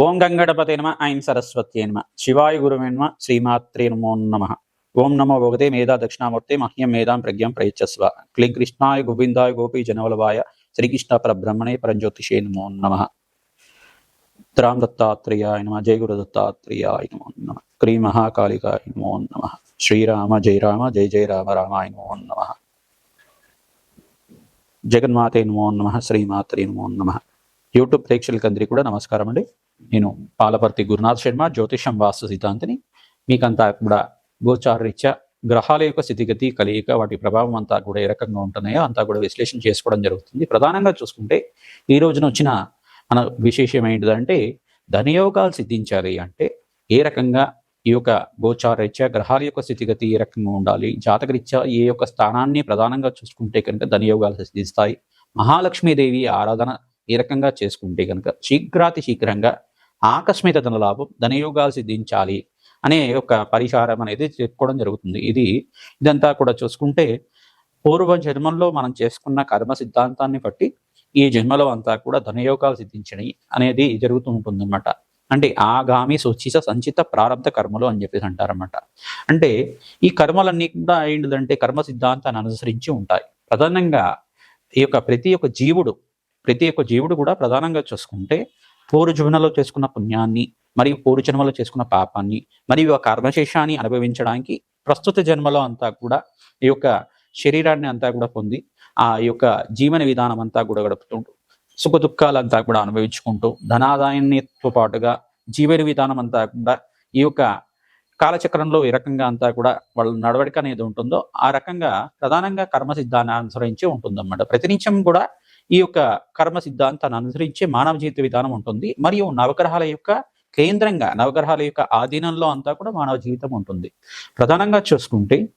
ఓం గంగడపతే నమ ఐం సరస్వత్యే నమ. శివాయ గురువే నమ శ్రీమాత్రే నమో నమ. ఓం నమో భగవతే మేధా దక్షిణామూర్తి మహ్యం మేధాం ప్రజ్ఞం ప్రయచ్చస్వ. క్లీం కృష్ణాయ గోవిందాయ గోపీ జనవలవాయ శ్రీకృష్ణ పరబ్రహ్మణే పరంజ్యోతిషే నమో నమ. రామ్ దత్తాత్రేయాయ నమ జయ గురు దత్తాత్రేయాయ నమో నమ. క్రీ మహాకాళికాయ నమో నమ. శ్రీరామ జయ రామ జయ జయ రామ రామాయ నమో నమ. జగన్మాతే నమో నమ శ్రీమాత్రే నమో నమ. యూట్యూబ్ ప్రేక్షకులకందరికీ కూడా నమస్కారం అండి నేను పాలపర్తి గురునాథ్ శర్మ జ్యోతిషం వాస్తు సిద్ధాంతిని. మీకంతా కూడా గోచారరీత్యా గ్రహాల యొక్క స్థితిగతి కలియిక వాటి ప్రభావం అంతా కూడా ఏ రకంగా ఉంటున్నాయో అంతా కూడా విశ్లేషణ చేసుకోవడం జరుగుతుంది. ప్రధానంగా చూసుకుంటే ఈ రోజున వచ్చిన మన విశేషం ఏంటిదంటే ధనయోగాలు సిద్ధించాలి అంటే ఏ రకంగా ఈ యొక్క గోచారరీత్యా గ్రహాల యొక్క స్థితిగతి ఏ రకంగా ఉండాలి జాతకరీత్యా ఏ యొక్క స్థానాన్ని ప్రధానంగా చూసుకుంటే కనుక ధనయోగాలు సిద్ధిస్తాయి మహాలక్ష్మీదేవి ఆరాధన ఏ రకంగా చేసుకుంటే కనుక శీఘ్రాతి శీఘ్రంగా ఆకస్మిక ధనలాభం ధనయోగాలు సిద్ధించాలి అనే ఒక పరిహారం అనేది చెప్పుకోవడం జరుగుతుంది. ఇది ఇదంతా కూడా చూసుకుంటే పూర్వ జన్మంలో మనం చేసుకున్న కర్మ సిద్ధాంతాన్ని బట్టి ఈ జన్మలో అంతా కూడా ధనయోగాలు సిద్ధించడం అనేది జరుగుతూ ఉంటుందన్నమాట. అంటే ఆగామి సూచిత సంచిత ప్రారంభ కర్మలు అని చెప్పేసి అంటారన్నమాట. అంటే ఈ కర్మలన్నీ కూడా ఏంటిదంటే కర్మ సిద్ధాంతాన్ని అనుసరించి ఉంటాయి. ప్రధానంగా ఈ యొక్క ప్రతి ఒక్క జీవుడు ప్రతి ఒక్క జీవుడు కూడా ప్రధానంగా చూసుకుంటే పూర్వ జన్మలో చేసుకున్న పుణ్యాన్ని మరియు పూర్వ జన్మలో చేసుకున్న పాపాన్ని మరియు ఆ కర్మశేషాన్ని అనుభవించడానికి ప్రస్తుత జన్మలో అంతా కూడా ఈ యొక్క శరీరాన్ని అంతా కూడా పొంది ఆ యొక్క జీవన విధానం అంతా కూడా గడుపుతుంటూ సుఖ దుఃఖాలంతా కూడా అనుభవించుకుంటూ ధనాదాయాన్నితో పాటుగా జీవన విధానం అంతా కూడా ఈ యొక్క కాలచక్రంలో ఏ రకంగా అంతా కూడా వాళ్ళ నడవడిక అనేది ఉంటుందో ఆ రకంగా ప్రధానంగా కర్మ సిద్ధాన్ని అనుసరించి ఉంటుందన్నమాట. ప్రతినిత్యం కూడా ఈ యొక్క కర్మ సిద్ధాంతాన్ని అనుసరించే మానవ జీవిత విధానం ఉంటుంది. మరియు నవగ్రహాల యొక్క కేంద్రంగా నవగ్రహాల యొక్క ఆధీనంలో అంతా కూడా మానవ జీవితం ఉంటుంది. ప్రధానంగా చూసుకుంటే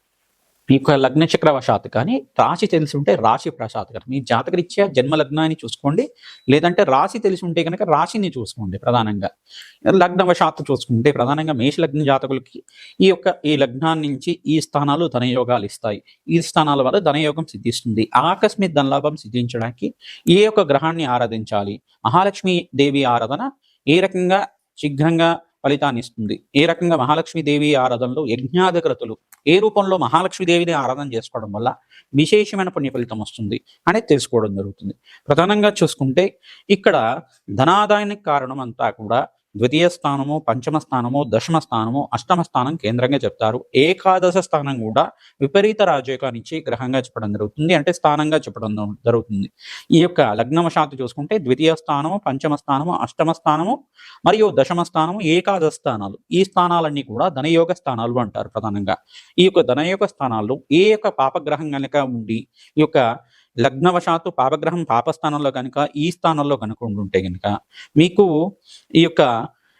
ఈ యొక్క లగ్న చక్రవశాత్ కానీ రాశి తెలిసి ఉంటే రాశి ప్రశాత్ కానీ మీ జాతకరీత్యా జన్మ లగ్నాన్ని చూసుకోండి. లేదంటే రాశి తెలిసి ఉంటే కనుక రాశిని చూసుకోండి ప్రధానంగా. లగ్నవశాత్తు చూసుకుంటే ప్రధానంగా మేష లగ్న జాతకులకి ఈ యొక్క ఈ లగ్నాన్ని నుంచి ఈ స్థానాలు ధనయోగాలు ఇస్తాయి. ఈ స్థానాల వల్ల ధనయోగం సిద్ధిస్తుంది. ఆకస్మిక ధనలాభం సిద్ధించడానికి ఏ యొక్క గ్రహాన్ని ఆరాధించాలి? మహాలక్ష్మి దేవి ఆరాధన ఏ రకంగా? శీఘ్రంగా ఫలితాన్ని ఇస్తుంది. ఏ రకంగా మహాలక్ష్మి దేవి ఆరాధనలో యజ్ఞాధికృతులు ఏ రూపంలో మహాలక్ష్మి దేవిని ఆరాధన చేసుకోవడం వల్ల విశేషమైన పుణ్య ఫలితం వస్తుంది అనేది తెలుసుకోవడం జరుగుతుంది. ప్రధానంగా చూసుకుంటే ఇక్కడ ధనాదాయానికి కారణం అంతా కూడా ద్వితీయ స్థానము పంచమ స్థానము దశమ స్థానము అష్టమ స్థానం కేంద్రంగా చెప్తారు. ఏకాదశ స్థానం కూడా విపరీత రాజయోగా నుంచి గ్రహంగా చెప్పడం జరుగుతుంది. అంటే స్థానంగా చెప్పడం జరుగుతుంది. ఈ యొక్క లగ్నవశాత్తు చూసుకుంటే ద్వితీయ స్థానము పంచమ స్థానము అష్టమ స్థానము మరియు దశమ స్థానము ఏకాదశ స్థానాలు. ఈ స్థానాలన్నీ కూడా ధనయోగ స్థానాలు అంటారు ప్రధానంగా. ఈ యొక్క ధనయోగ స్థానాల్లో ఏ యొక్క పాపగ్రహం కనుక ఉండి ఈ యొక్క లగ్నవశాత్తు పాపగ్రహం పాపస్థానంలో కనుక ఈ స్థానంలో కనుక ఉండుంటే కనుక మీకు ఈ యొక్క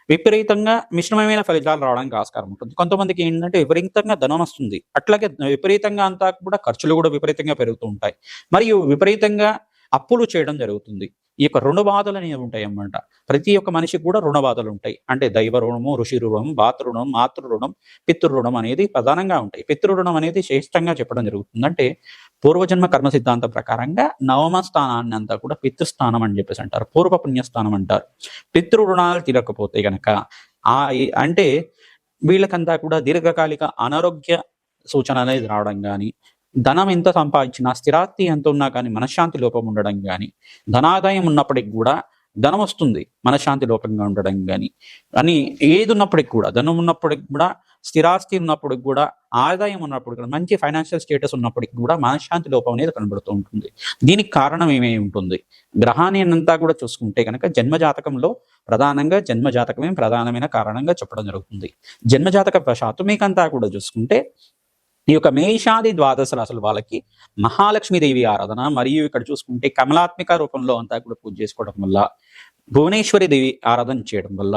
విపరీతంగా మిశ్రమమైన ఫలితాలు రావడానికి ఆస్కారం ఉంటుంది. కొంతమందికి ఏంటంటే విపరీతంగా ధనం వస్తుంది. అట్లాగే విపరీతంగా అంతా కూడా ఖర్చులు కూడా విపరీతంగా పెరుగుతూ ఉంటాయి. మరియు విపరీతంగా అప్పులు చేయడం జరుగుతుంది. ఈ యొక్క రుణబాధలు అనేవి ఉంటాయి అన్నమాట ప్రతి ఒక్క మనిషికి కూడా రుణబాధలు ఉంటాయి. అంటే దైవ రుణము ఋషి రుణం బాతృ మాతృణం పితృరుణం అనేది ప్రధానంగా ఉంటాయి. పితృరుణం అనేది శ్రేష్టంగా చెప్పడం జరుగుతుంది. అంటే పూర్వజన్మ కర్మ సిద్ధాంతం ప్రకారంగా నవమ స్థానాన్ని అంతా కూడా పితృస్థానం అని చెప్పేసి అంటారు. పూర్వ పుణ్యస్థానం అంటారు. పితృ రుణాలు తీరకపోతే గనక ఆ అంటే వీళ్ళకంతా కూడా దీర్ఘకాలిక అనారోగ్య సూచన అనేది రావడం కానీ ధనం ఎంత సంపాదించినా స్థిరాస్తి ఎంత ఉన్నా కానీ మనశ్శాంతి లోపం ఉండడం కానీ ధనాదాయం ఉన్నప్పటికి కూడా ధనం వస్తుంది మనశ్శాంతి లోపంగా ఉండడం కానీ అని ఏది ఉన్నప్పటికి కూడా ధనం ఉన్నప్పటికి కూడా స్థిరాస్తి ఉన్నప్పటికి కూడా ఆదాయం ఉన్నప్పుడు కూడా మంచి ఫైనాన్షియల్ స్టేటస్ ఉన్నప్పటికి కూడా మనశ్శాంతి లోపం అనేది కనబడుతూ ఉంటుంది. దీనికి కారణం ఏమేమి ఉంటుంది? గ్రహాన్ని అంతా కూడా చూసుకుంటే కనుక జన్మజాతకంలో ప్రధానంగా జన్మజాతకమే ప్రధానమైన కారణంగా చెప్పడం జరుగుతుంది. జన్మజాతక వశాత్తు మీకంతా కూడా చూసుకుంటే ఈ యొక్క మేషాది ద్వాదశ అసలు వాళ్ళకి మహాలక్ష్మీదేవి ఆరాధన మరియు ఇక్కడ చూసుకుంటే కమలాత్మిక రూపంలో అంతా కూడా పూజ చేసుకోవడం వల్ల భువనేశ్వరి దేవి ఆరాధన చేయడం వల్ల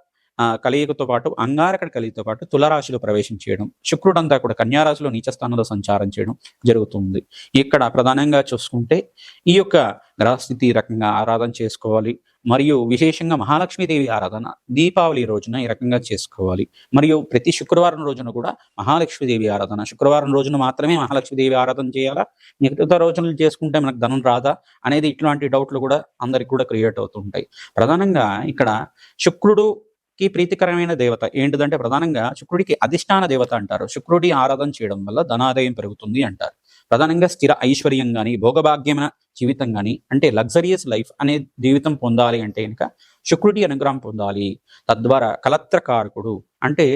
కలియుగతో పాటు అంగారకడ కలియుగతో పాటు తులరాశిలో ప్రవేశం చేయడం శుక్రుడంతా కూడా కన్యారాశిలో నీచస్థానంలో సంచారం చేయడం జరుగుతుంది. ఇక్కడ ప్రధానంగా చూసుకుంటే ఈ యొక్క గ్రహస్థితి ఈ రకంగా ఆరాధన చేసుకోవాలి. మరియు విశేషంగా మహాలక్ష్మీదేవి ఆరాధన దీపావళి రోజున ఈ రకంగా చేసుకోవాలి. మరియు ప్రతి శుక్రవారం రోజున కూడా మహాలక్ష్మీదేవి ఆరాధన. శుక్రవారం రోజున మాత్రమే మహాలక్ష్మీదేవి ఆరాధన చేయాలా? మిగతా రోజులు చేసుకుంటే మనకు ధనం రాదా? అనేది ఇట్లాంటి డౌట్లు కూడా అందరికి కూడా క్రియేట్ అవుతుంటాయి. ప్రధానంగా ఇక్కడ శుక్రుడు శుక్రుడికి ప్రీతికరమైన దేవత. ఏంటిదంటే ప్రధానంగా శుక్రుడికి అధిష్టాన దేవత అంటారు. శుక్రుడి ఆరాధన చేయడం వల్ల ధనాదాయం పెరుగుతుంది అంటారు. ప్రధానంగా స్థిర ఐశ్వర్యం కానీ భోగభాగ్యమైన జీవితం కానీ అంటే లగ్జరియస్ లైఫ్ అనే జీవితం పొందాలి అంటే కనుక శుక్రుడి అనుగ్రహం పొందాలి. తద్వారా కలత్రకారకుడు అంటే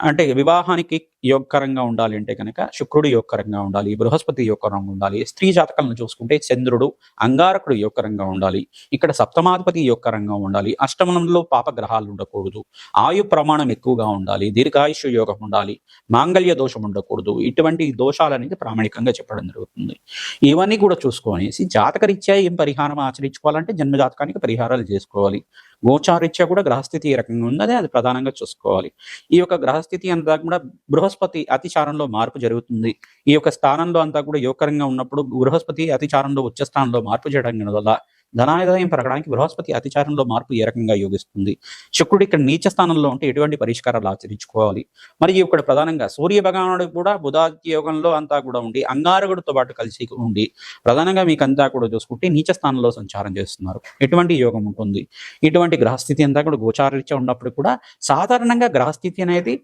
అంటే వివాహానికి యోగకరంగా ఉండాలి అంటే కనుక శుక్రుడు యోగకరంగా ఉండాలి బృహస్పతి యోగకరంగా ఉండాలి స్త్రీ జాతకాలను చూసుకుంటే చంద్రుడు అంగారకుడు యోగకరంగా ఉండాలి ఇక్కడ సప్తమాధిపతి యోగకరంగా ఉండాలి అష్టమంలో పాప గ్రహాలు ఉండకూడదు ఆయు ప్రమాణం ఎక్కువగా ఉండాలి దీర్ఘాయుష యోగం ఉండాలి మాంగళ్య దోషం ఉండకూడదు ఇటువంటి దోషాలు అనేది ప్రామాణికంగా చెప్పడం జరుగుతుంది. ఇవన్నీ కూడా చూసుకొని జాతకరీత్యా ఏం పరిహారం ఆచరించుకోవాలంటే జన్మ జాతకానికి పరిహారాలు చేసుకోవాలి. గోచారీత్యా కూడా గ్రహస్థితి ఏ రకంగా ఉందో అది ప్రధానంగా చూసుకోవాలి. ఈ యొక్క గ్రహస్థితి అంతా కూడా బృహస్పతి అతిచారంలో మార్పు జరుగుతుంది. ఈ యొక్క స్థానంలో అంతా కూడా యోగకరంగా ఉన్నప్పుడు బృహస్పతి అతిచారంలో ఉచ్చ స్థానంలో మార్పు చేయడం వల్ల ధనాదాయం పెరగడానికి బృహస్పతి అతిచారంలో మార్పు ఏ రకంగా యోగిస్తుంది? శుక్రుడు ఇక్కడ నీచ స్థానంలో ఉంటే ఎటువంటి పరిష్కారాలు ఆచరించుకోవాలి? మరియు ఇక్కడ ప్రధానంగా సూర్య భగవానుడు కూడా బుధాదిత్య యోగంలో అంతా కూడా ఉండి అంగారకుడితో పాటు కలిసి ఉండి ప్రధానంగా మీకు అంతా కూడా చూసుకుంటే నీచ స్థానంలో సంచారం చేస్తున్నారు. ఎటువంటి యోగం ఉంటుంది? ఇటువంటి గ్రహస్థితి అంతా కూడా గోచారీత్యా ఉన్నప్పుడు కూడా సాధారణంగా గ్రహస్థితి అనేది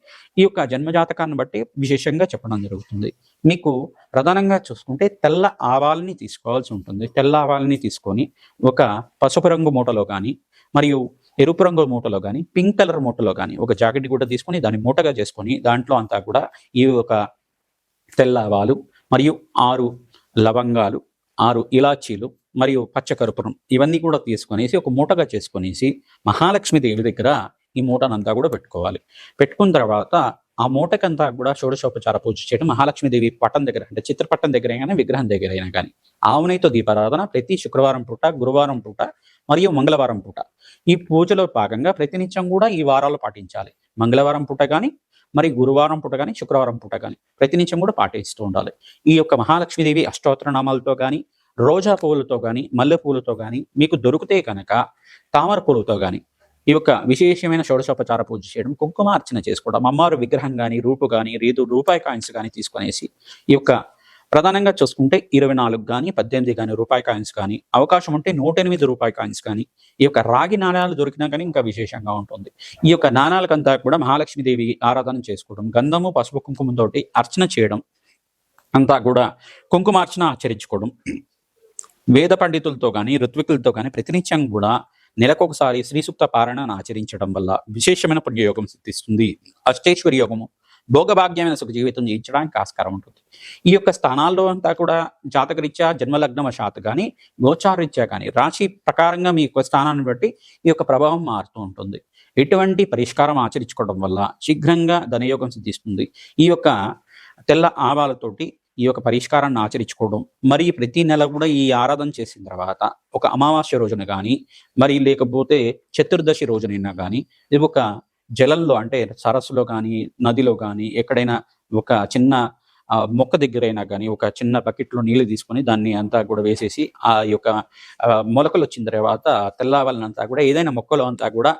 ఈ యొక్క జన్మజాతకాన్ని బట్టి విశేషంగా చెప్పడం జరుగుతుంది. మీకు ప్రధానంగా చూసుకుంటే తెల్ల ఆవాల్ని తీసుకోవాల్సి ఉంటుంది. తెల్ల ఆవాల్ని తీసుకొని ఒక పసుపు రంగు మూటలో కానీ మరియు ఎరుపు రంగు మూటలో కానీ పింక్ కలర్ మూటలో కానీ ఒక జాకెట్ కూడా తీసుకొని దాన్ని మూటగా చేసుకొని దాంట్లో అంతా కూడా ఈ ఒక తెల్ల ఆవాలు మరియు ఆరు లవంగాలు ఆరు ఇలాచీలు మరియు పచ్చకర్పూరం ఇవన్నీ కూడా తీసుకొనేసి ఒక మూటగా చేసుకొనేసి మహాలక్ష్మి దేవి దగ్గర ఈ మూటనంతా కూడా పెట్టుకోవాలి. పెట్టుకున్న తర్వాత ఆ మూటకంతా కూడా షోడశోపచార పూజ చేయడం మహాలక్ష్మీదేవి పట్టం దగ్గర అంటే చిత్రపటం దగ్గర అయినా విగ్రహం దగ్గర అయినా కానీ ఆవునైతో దీపారాధన ప్రతి శుక్రవారం పూట గురువారం పూట మరియు మంగళవారం పూట. ఈ పూజలో భాగంగా ప్రతినిత్యం కూడా ఈ వారాలు పాటించాలి. మంగళవారం పూట కానీ మరి గురువారం పూట కానీ శుక్రవారం పూట కానీ ప్రతినిత్యం కూడా పాటిస్తూ ఉండాలి. ఈ యొక్క మహాలక్ష్మీదేవి అష్టోత్తర నామాలతో కానీ రోజా పువ్వులతో కానీ మల్లె పూలతో కానీ మీకు దొరికితే కనుక తామర పూలతో కానీ ఈ యొక్క విశేషమైన షోడశోపచార పూజ చేయడం కుంకుమ అర్చన చేసుకోవడం అమ్మవారు విగ్రహం కానీ రూపు కానీ రీదు రూపాయి కాయిన్స్ కానీ తీసుకునేసి ఈ యొక్క ప్రధానంగా చూసుకుంటే ఇరవై నాలుగు కానీ పద్దెనిమిది కానీ రూపాయి కాయిన్స్ కానీ అవకాశం ఉంటే నూట ఎనిమిది రూపాయి కాయిన్స్ కానీ ఈ యొక్క రాగి నాణాలు దొరికినా కానీ ఇంకా విశేషంగా ఉంటుంది. ఈ యొక్క నాణాలకంతా కూడా మహాలక్ష్మీదేవి ఆరాధన చేసుకోవడం గంధము పసుపు కుంకుమతోటి అర్చన చేయడం అంతా కూడా కుంకుమార్చన ఆచరించుకోవడం వేద పండితులతో కానీ ఋత్వికులతో కానీ ప్రతినిత్యం కూడా నెలకొకసారి శ్రీ సూక్త పారాయణను ఆచరించడం వల్ల విశేషమైన పుణ్యయోగం సిద్ధిస్తుంది. అష్టేశ్వరి యోగము భోగభాగ్యమైన సుఖ జీవితం జీవించడానికి ఆస్కారం ఉంటుంది. ఈ యొక్క స్థానాల్లో అంతా కూడా జాతకరీత్యా జన్మలగ్న వశాత్ కానీ గోచారరీత్యా కానీ రాశి ప్రకారంగా మీ యొక్క స్థానాన్ని బట్టి ఈ యొక్క ప్రభావం మారుతూ ఉంటుంది. ఎటువంటి పరిష్కారం ఆచరించుకోవడం వల్ల శీఘ్రంగా ధనయోగం సిద్ధిస్తుంది. ఈ యొక్క తెల్ల ఆవాలతోటి ఈ యొక్క పరిష్కారాన్ని ఆచరించుకోవడం. మరి ప్రతి నెల కూడా ఈ ఆరాధన చేసిన తర్వాత ఒక అమావాస్య రోజున కానీ మరి లేకపోతే చతుర్దశి రోజునైనా కానీ ఇది ఒక జలంలో అంటే సరస్సులో కానీ నదిలో కానీ ఎక్కడైనా ఒక చిన్న మొక్క దగ్గరైనా కానీ ఒక చిన్న బకెట్లో నీళ్ళు తీసుకొని దాన్ని అంతా కూడా వేసేసి ఆ యొక్క మొలకలు వచ్చిన తర్వాత తెల్లవాళ్ళనంతా కూడా ఏదైనా మొక్కలు అంతా కూడా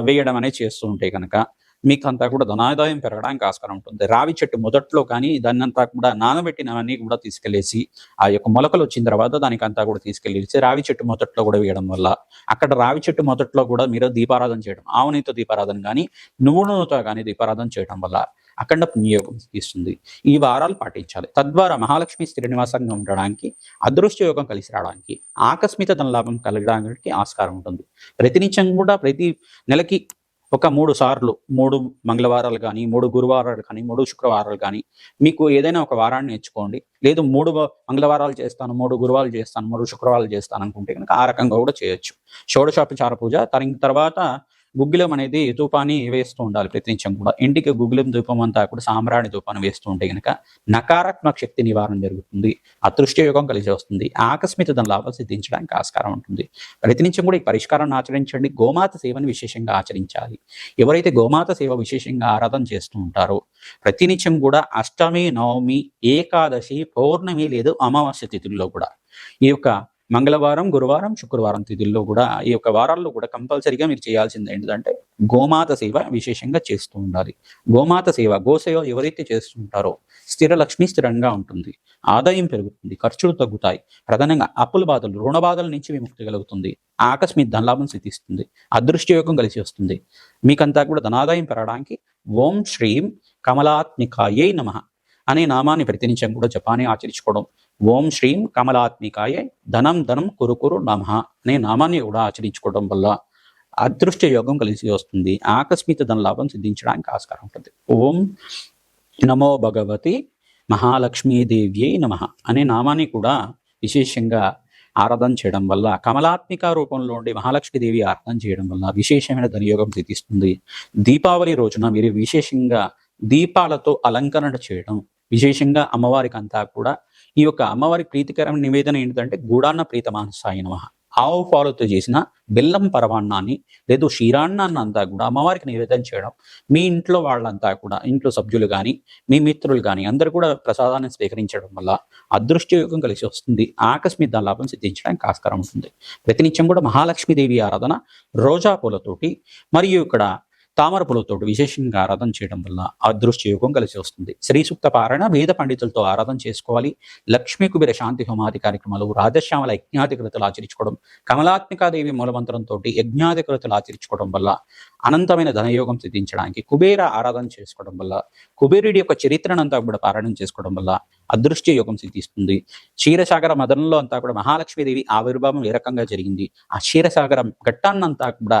వేయడం అనేది చేస్తూ ఉంటాయి కనుక మీకు అంతా కూడా ధనాదాయం పెరగడానికి ఆస్కారం ఉంటుంది. రావి చెట్టు మొదట్లో కానీ దాన్ని అంతా కూడా నానబెట్టినవన్నీ కూడా తీసుకెళ్ళేసి ఆ యొక్క మొలకలు వచ్చిన తర్వాత దానికి అంతా కూడా తీసుకెళ్ళేసి రావి చెట్టు మొదట్లో కూడా వేయడం వల్ల అక్కడ రావి చెట్టు మొదట్లో కూడా మీరు దీపారాధన చేయడం ఆవునితో దీపారాధన కానీ నూనెతో కానీ దీపారాధన చేయడం వల్ల అఖండ పుణ్యయోగం ఇస్తుంది. ఈ వారాలు పాటించాలి. తద్వారా మహాలక్ష్మి శ్రీనివాసంగా ఉండడానికి అదృష్ట యోగం కలిసి రావడానికి ఆకస్మిక ధనలాభం కలగడానికి ఆస్కారం ఉంటుంది. ప్రతినిత్యం కూడా ప్రతి నెలకి ఒక మూడు సార్లు మూడు మంగళవారాలు కానీ మూడు గురువారాలు కానీ మూడు శుక్రవారాలు కానీ మీకు ఏదైనా ఒక వారాన్ని నేర్చుకోండి. లేదు మూడు మంగళవారాలు చేస్తాను మూడు గురువారాలు చేస్తాను మూడు శుక్రవారాలు చేస్తాను అనుకుంటే కనుక ఆ రకంగా కూడా చేయొచ్చు. షోడశోపచార పూజ తరిగిన తర్వాత గుగ్గిలం అనేది ధూపాన్ని వేస్తూ ఉండాలి ప్రతినిత్యం కూడా. ఇంటికి గుగ్గిలం ధూపం అంతా కూడా సాంబ్రాణి ధూపాన్ని వేస్తూ ఉంటే కనుక నకారాత్మక శక్తి నివారణ జరుగుతుంది అదృష్ట యోగం కలిసి వస్తుంది ఆకస్మిక దాని లాభాలు సిద్ధించడానికి ఆస్కారం ఉంటుంది. ప్రతినిత్యం కూడా ఈ పరిష్కారాన్ని ఆచరించండి గోమాత సేవను విశేషంగా ఆచరించాలి. ఎవరైతే గోమాత సేవ విశేషంగా ఆరాధన చేస్తూ ఉంటారో ప్రతినిత్యం కూడా అష్టమి నవమి ఏకాదశి పౌర్ణమి లేదు అమావాస్య తిథుల్లో కూడా ఈ యొక్క మంగళవారం గురువారం శుక్రవారం తిథుల్లో కూడా ఈ యొక్క వారాల్లో కూడా కంపల్సరీగా మీరు చేయాల్సింది ఏంటంటే గోమాత సేవ విశేషంగా చేస్తూ ఉండాలి. గోమాత సేవ గోసేవ ఎవరైతే చేస్తుంటారో స్థిర లక్ష్మి స్థిరంగా ఉంటుంది. ఆదాయం పెరుగుతుంది ఖర్చులు తగ్గుతాయి. ప్రధానంగా అప్పుల బాధలు రుణ బాధల నుంచి విముక్తి కలుగుతుంది. ఆకస్మిక ధనలాభం సిద్ధిస్తుంది. అదృష్టయోగం కలిసి వస్తుంది. మీకంతా కూడా ధనాదాయం పెరగడానికి ఓం శ్రీం కమలాత్మికాయే నమ అనే నామాన్ని ప్రతినిత్యం కూడా జపాన్ని ఆచరించుకోవడం ఓం శ్రీం కమలాత్మికాయ ధనం ధనం కురుకురు నమ అనే నామాన్ని కూడా ఆచరించుకోవడం వల్ల అదృష్ట యోగం కలిసి వస్తుంది. ఆకస్మిక ధన లాభం సిద్ధించడానికి ఆస్కారం ఉంటుంది. ఓం నమో భగవతి మహాలక్ష్మీదేవ్యై నమ అనే నామాన్ని కూడా విశేషంగా ఆరాధన చేయడం వల్ల కమలాత్మిక రూపంలో ఉండే మహాలక్ష్మీదేవి ఆరాధన చేయడం వల్ల విశేషమైన ధనయోగం సిద్ధిస్తుంది. దీపావళి రోజున మీరు విశేషంగా దీపాలతో అలంకరణ చేయడం విశేషంగా అమ్మవారికి అంతా కూడా ఈ యొక్క అమ్మవారి ప్రీతికరమైన నివేదన ఏంటంటే గూడాన్న ప్రీతమానసాయ నమ. ఆవు పాలతో చేసిన బెల్లం పరవాన్నాన్ని లేదు క్షీరాన్నాన్ని అంతా కూడా అమ్మవారికి నివేదన చేయడం మీ ఇంట్లో వాళ్ళంతా కూడా ఇంట్లో సభ్యులు కానీ మీ మిత్రులు కానీ అందరూ కూడా ప్రసాదాన్ని స్వీకరించడం వల్ల అదృష్టయోగం కలిసి వస్తుంది. ఆకస్మిక లాభం సిద్ధించడానికి ఆస్కారం ఉంటుంది. ప్రతినిత్యం కూడా మహాలక్ష్మీదేవి ఆరాధన రోజా పూలతోటి మరియు ఇక్కడ తామర పూలతోటి విశేషంగా ఆరాధన చేయడం వల్ల అదృష్ట యోగం కలిసి వస్తుంది. శ్రీ సూక్త పారాయణ వేద పండితులతో ఆరాధన చేసుకోవాలి. లక్ష్మీ కుబేర శాంతి హోమాది కార్యక్రమాలు రాజశ్యామల యజ్ఞాధికృతలు ఆచరించుకోవడం కమలాత్మికాదేవి మూలమంత్రంతో యజ్ఞాధికృతలు ఆచరించుకోవడం వల్ల అనంతమైన ధనయోగం సిద్ధించడానికి కుబేర ఆరాధన చేసుకోవడం వల్ల కుబేరుడి యొక్క చరిత్రనంతా కూడా పారాయణం చేసుకోవడం వల్ల అదృష్ట యోగం సిద్ధిస్తుంది. క్షీరసాగర మదనంలో అంతా కూడా మహాలక్ష్మీదేవి ఆవిర్భావం ఏ రకంగా జరిగింది? ఆ క్షీరసాగరం ఘట్టాన్నంతా కూడా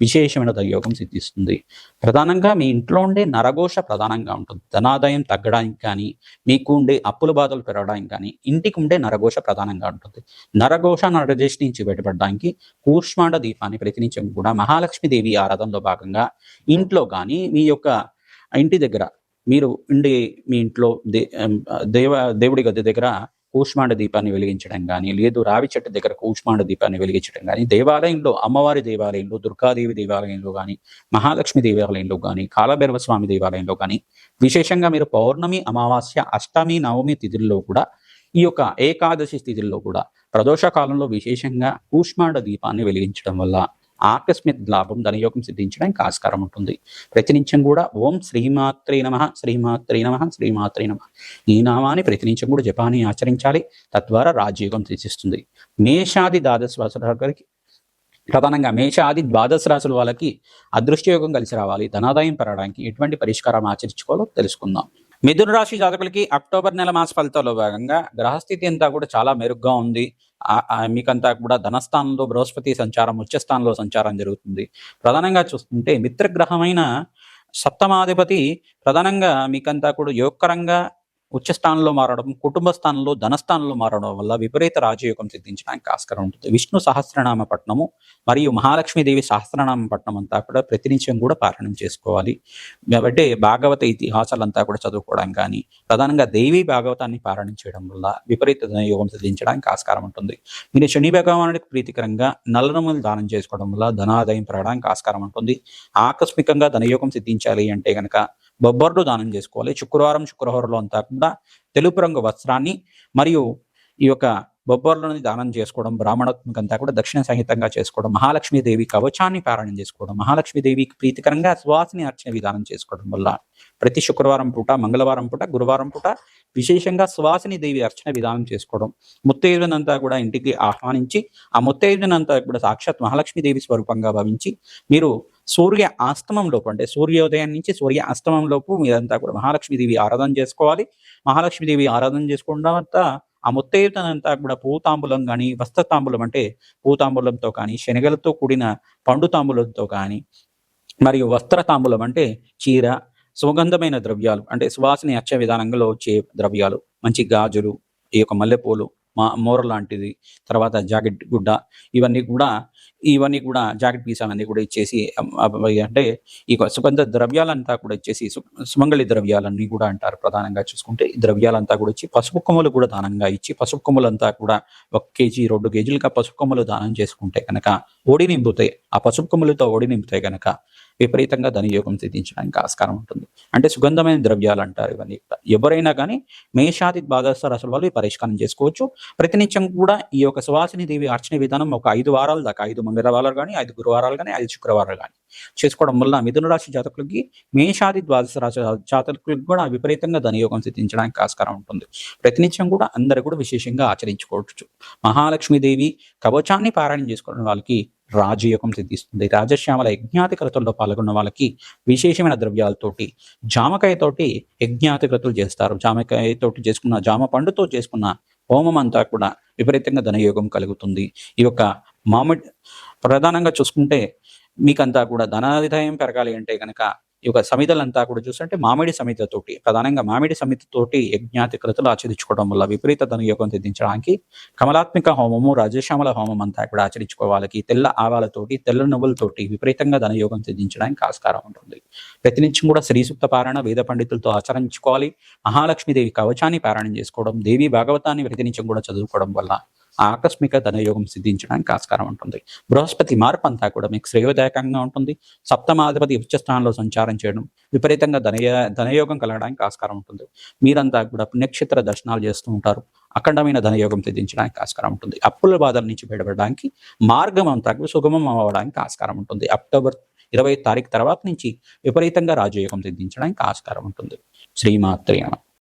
విశేషమైన యోగం సిద్ధిస్తుంది. ప్రధానంగా మీ ఇంట్లో ఉండే నరఘోష ప్రధానంగా ఉంటుంది. ధనాదాయం తగ్గడానికి కానీ మీకు ఉండే అప్పుల బాధలు పెరగడానికి కానీ ఇంటికి ఉండే నరఘోష ప్రధానంగా ఉంటుంది. నరఘోష నరదేశ్ నుంచి బయటపడడానికి కూష్మాండ దీపాన్ని ప్రతినిత్యం కూడా మహాలక్ష్మీదేవి ఆరాధనలో భాగంగా ఇంట్లో కానీ మీ యొక్క ఇంటి దగ్గర మీరు ఉండే మీ ఇంట్లో దే దేవ దేవుడి గది దగ్గర కూష్మాండ దీపాన్ని వెలిగించడం కానీ లేదు రావి చెట్టు దగ్గర కూష్మాండ దీపాన్ని వెలిగించడం కానీ దేవాలయంలో అమ్మవారి దేవాలయంలో దుర్గాదేవి దేవాలయంలో కానీ మహాలక్ష్మి దేవాలయంలో కానీ కాలభైరవ స్వామి దేవాలయంలో కానీ విశేషంగా మీరు పౌర్ణమి అమావాస్య అష్టమి నవమి తిథుల్లో కూడా ఈ యొక్క ఏకాదశి స్థితిలో కూడా ప్రదోష కాలంలో విశేషంగా కూష్మాండ దీపాన్ని వెలిగించడం వల్ల ఆకస్మిక లాభం ధనయోగం సిద్ధించడానికి ఆస్కారం ఉంటుంది. ప్రతినిత్యం కూడా ఓం శ్రీమాత్రే నమ శ్రీమాత్రే నమ శ్రీమాత్రే నమ. ఈ నామాన్ని ప్రతినిత్యం కూడా జపాన్ని ఆచరించాలి. తద్వారా రాజయోగం సిద్ధిస్తుంది మేషాది ద్వాదశ గారికి ప్రధానంగా మేషాది ద్వాదశ రాశుల వాళ్ళకి అదృష్టయోగం కలిసి రావాలి. ధనాదాయం పెరగడానికి ఎటువంటి పరిష్కారం ఆచరించుకోవాలో తెలుసుకుందాం. మిథున రాశి జాతకులకి అక్టోబర్ నెల మాస ఫలితాల్లో భాగంగా గ్రహస్థితి అంతా కూడా చాలా మెరుగ్గా ఉంది. ఆ- మీకంతా కూడా ధనస్థానంలో బృహస్పతి సంచారం ఉచ్చస్థానంలో సంచారం జరుగుతుంది. ప్రధానంగా చూస్తుంటే మిత్రగ్రహమైన సప్తమాధిపతి ప్రధానంగా మీకంతా కూడా యోగకరంగా ఉచ్చ స్థానంలో మారడం కుటుంబ స్థానంలో ధనస్థానంలో మారడం వల్ల విపరీత రాజయోగం సిద్ధించడానికి ఆస్కారం ఉంటుంది. విష్ణు సహస్రనామ పట్టణము మరియు మహాలక్ష్మీదేవి సహస్రనామ పట్టణం అంతా కూడా ప్రతినిత్యం కూడా పారాయణం చేసుకోవాలి. కాబట్టి భాగవత ఇతిహాసాలంతా కూడా చదువుకోవడం కానీ ప్రధానంగా దేవి భాగవతాన్ని పారాయణం చేయడం వల్ల విపరీత ధనయోగం సిద్ధించడానికి ఆస్కారం ఉంటుంది. మీరు శని భగవానుడికి ప్రీతికరంగా నల్లనములు దానం చేసుకోవడం వల్ల ధనాదాయం పెరగడానికి ఆస్కారం ఉంటుంది. ఆకస్మికంగా ధనయోగం సిద్ధించాలి అంటే కనుక బొబ్బర్లు దానం చేసుకోవాలి. శుక్రవారం శుక్రవారంలో అంతా కూడా తెలుపు రంగు వస్త్రాన్ని మరియు ఈ యొక్క బొబ్బర్లని దానం చేసుకోవడం బ్రాహ్మణత్మకంతా కూడా దక్షిణ సహితంగా చేసుకోవడం మహాలక్ష్మీదేవి కవచాన్ని పారాయణం చేసుకోవడం మహాలక్ష్మీదేవికి ప్రీతికరంగా సువాసిని అర్చన విధానం చేసుకోవడం వల్ల ప్రతి శుక్రవారం పూట మంగళవారం పూట గురువారం పూట విశేషంగా సువాసిని దేవి అర్చన విధానం చేసుకోవడం. ముత్తైదునంతా కూడా ఇంటికి ఆహ్వానించి ఆ ముత్తైదునంతా కూడా సాక్షాత్ మహాలక్ష్మీదేవి స్వరూపంగా భావించి మీరు సూర్య అస్తమంలోపు అంటే సూర్యోదయం నుంచి సూర్య అస్తమంలోపు మీరంతా కూడా మహాలక్ష్మీదేవి ఆరాధన చేసుకోవాలి. మహాలక్ష్మీదేవి ఆరాధన చేసుకోవడం తర్వాత ఆ ముత్తైదనంతా కూడా పూతాంబులం కానీ వస్త్రతాంబులం అంటే పూతాంబులంతో కానీ శనగలతో కూడిన పండు తాంబులంతో కానీ మరియు వస్త్ర తాంబులం అంటే చీర సుగంధమైన ద్రవ్యాలు అంటే సువాసన అచ్చ విధానంలో వచ్చే ద్రవ్యాలు మంచి గాజులు ఈ యొక్క మల్లెపూలు మా మోర లాంటిది తర్వాత జాకెట్ గుడ్డ ఇవన్నీ కూడా ఇవన్నీ కూడా జాకెట్ పీస్ అవన్నీ కూడా ఇచ్చేసి అంటే ఈ సుగంధ ద్రవ్యాలంతా కూడా ఇచ్చేసి సు- సుమంగళి ద్రవ్యాలన్నీ కూడా అంటారు ప్రధానంగా చూసుకుంటే. ఈ ద్రవ్యాలంతా కూడా ఇచ్చి పసుపు కొమ్మలు కూడా దానంగా ఇచ్చి పసుపు కొమ్మలంతా కూడా ఒక కేజీ రెండు కేజీలుగా పసుపు కొమ్మలు దానం చేసుకుంటే కనుక ఓడి నింపుతాయి. ఆ పసుపు కొమ్మలతో ఓడి నింపుతాయి కనుక విపరీతంగా ధనయోగం సిద్ధించడానికి ఆస్కారం ఉంటుంది. అంటే సుగంధమైన ద్రవ్యాలు అంటారు ఇవన్నీ. ఎవరైనా కానీ మేషాది ద్వాదశ రాశుల వాళ్ళు పరిష్కారం చేసుకోవచ్చు. ప్రతినిత్యం కూడా ఈ యొక్క సువాసిని దేవి అర్చన విధానం ఒక ఐదు వారాల దాకా ఐదు మంగళవారాలు కానీ ఐదు గురువారాలు కానీ ఐదు శుక్రవారాలు కానీ చేసుకోవడం వల్ల మిథున రాశి జాతకులకి మేషాది ద్వాదశ రాశి జాతకులకు కూడా విపరీతంగా ధనయోగం సిద్ధించడానికి ఆస్కారం ఉంటుంది. ప్రతినిత్యం కూడా అందరూ కూడా విశేషంగా ఆచరించుకోవచ్చు. మహాలక్ష్మీదేవి కవచాన్ని పారాయణం చేసుకోవడం వాళ్ళకి రాజయోగం సిద్ధిస్తుంది. రాజశ్యామల యజ్ఞాతికృతుల్లో పాల్గొన్న వాళ్ళకి విశేషమైన ద్రవ్యాలతోటి జామకాయతోటి యజ్ఞాతికృతులు చేస్తారు. జామకాయతోటి చేసుకున్న జామ పండుతో చేసుకున్న హోమం అంతా కూడా విపరీతంగా ధనయోగం కలుగుతుంది. ఈ యొక్క మామిడి ప్రధానంగా చూసుకుంటే మీకంతా కూడా ధనాదాయం పెరగాలి అంటే కనుక ఈ యొక్క సమితలంతా కూడా చూస్తుంటే మామిడి సమితతోటి ప్రధానంగా మామిడి సమితితోటి యజ్ఞాతికృతులు ఆచరించుకోవడం వల్ల విపరీత ధనయోగం సిద్ధించడానికి కమలాత్మిక హోమము రాజశ్యామల హోమం అంతా కూడా ఆచరించుకోవాలకి తెల్ల ఆవాలతోటి తెల్ల నువ్వులతోటి విపరీతంగా ధనయోగం సిద్ధించడానికి ఆస్కారం ఉంటుంది. ప్రతినిత్యం కూడా శ్రీ సూక్త పారాయణ వేద పండితులతో ఆచరించుకోవాలి. మహాలక్ష్మీదేవి కవచాన్ని పారాయణం చేసుకోవడం దేవి భాగవతాన్ని ప్రతినిత్యం కూడా చదువుకోవడం వల్ల ఆకస్మిక ధనయోగం సిద్ధించడానికి ఆస్కారం ఉంటుంది. బృహస్పతి మార్పు అంతా కూడా మీకు శ్రేయోదాయకంగా ఉంటుంది. సప్తమాధిపతి ఉచ్చ స్థానంలో సంచారం చేయడం విపరీతంగా ధనయ ధనయోగం కలగడానికి ఆస్కారం ఉంటుంది. మీరంతా కూడా పుణ్యక్షేత్ర దర్శనాలు చేస్తూ ఉంటారు. అఖండమైన ధనయోగం సిద్ధించడానికి ఆస్కారం ఉంటుంది. అప్పుల బాధల నుంచి బయటపడడానికి మార్గం అంతా కూడా సుగమం అవ్వడానికి ఆస్కారం ఉంటుంది. అక్టోబర్ ఇరవై తారీఖు తర్వాత నుంచి విపరీతంగా రాజయోగం సిద్ధించడానికి ఆస్కారం ఉంటుంది. శ్రీమాత్రి